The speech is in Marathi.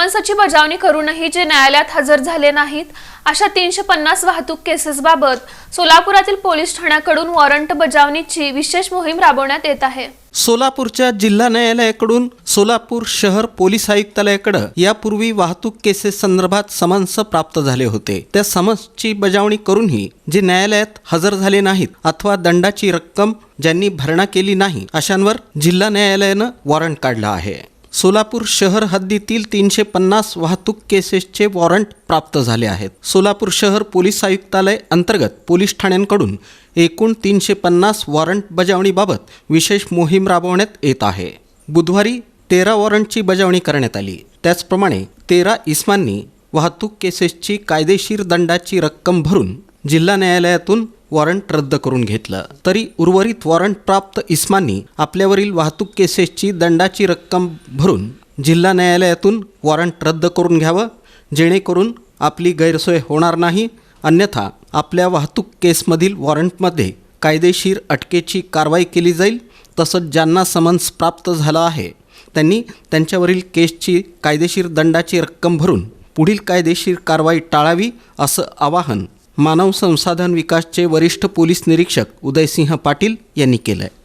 समन्साची बजावणी करूनही जे न्यायालयात हजर झाले नाहीत अशा तीनशे पन्नास वाहतूक केसेसबाबत सोलापुरातील पोलीस ठाण्याकडून वॉरंट बजावणीची विशेष मोहीम राबवण्यात येत आहे. सोलापूरच्या जिल्हा न्यायालयाकडून सोलापूर शहर पोलीस आयुक्तालयाकडे यापूर्वी वाहतूक केसेस संदर्भात समन्स प्राप्त झाले होते. त्या समन्सची बजावणी करूनही जे न्यायालयात हजर झाले नाहीत अथवा दंडाची रक्कम ज्यांनी भरणा केली नाही अशांवर जिल्हा न्यायालयानं वॉरंट काढलं आहे. सोलापूर शहर हद्दीतील तीनशे पन्नास वाहतूक केसेसचे वॉरंट प्राप्त झाले आहेत. सोलापूर शहर पोलीस आयुक्तालय अंतर्गत पोलीस ठाण्यांकडून एकूण तीनशे पन्नास वॉरंट बजावणीबाबत विशेष मोहीम राबवण्यात येत आहे. बुधवारी तेरा वॉरंटची बजावणी करण्यात आली. त्याचप्रमाणे तेरा इस्मांनी वाहतूक केसेसची कायदेशीर दंडाची रक्कम भरून जिल्हा न्यायालयातून वॉरंट रद्द करून घेतलं. तरी उर्वरित वॉरंट प्राप्त इस्मांनी आपल्यावरील वाहतूक केसेसची दंडाची रक्कम भरून जिल्हा न्यायालयातून वॉरंट रद्द करून घ्यावं जेणेकरून आपली गैरसोय होणार नाही. अन्यथा आपल्या वाहतूक केसमधील वॉरंटमध्ये कायदेशीर अटकेची कारवाई केली जाईल तसंच ज्यांना समन्स प्राप्त झालं आहे त्यांनी त्यांच्यावरील केसची कायदेशीर दंडाची रक्कम भरून पुढील कायदेशीर कारवाई टाळावी असं आवाहन मानव संसाधन विकासचे वरिष्ठ पोलीस निरीक्षक उदयसिंह पाटील यांनी केलं आहे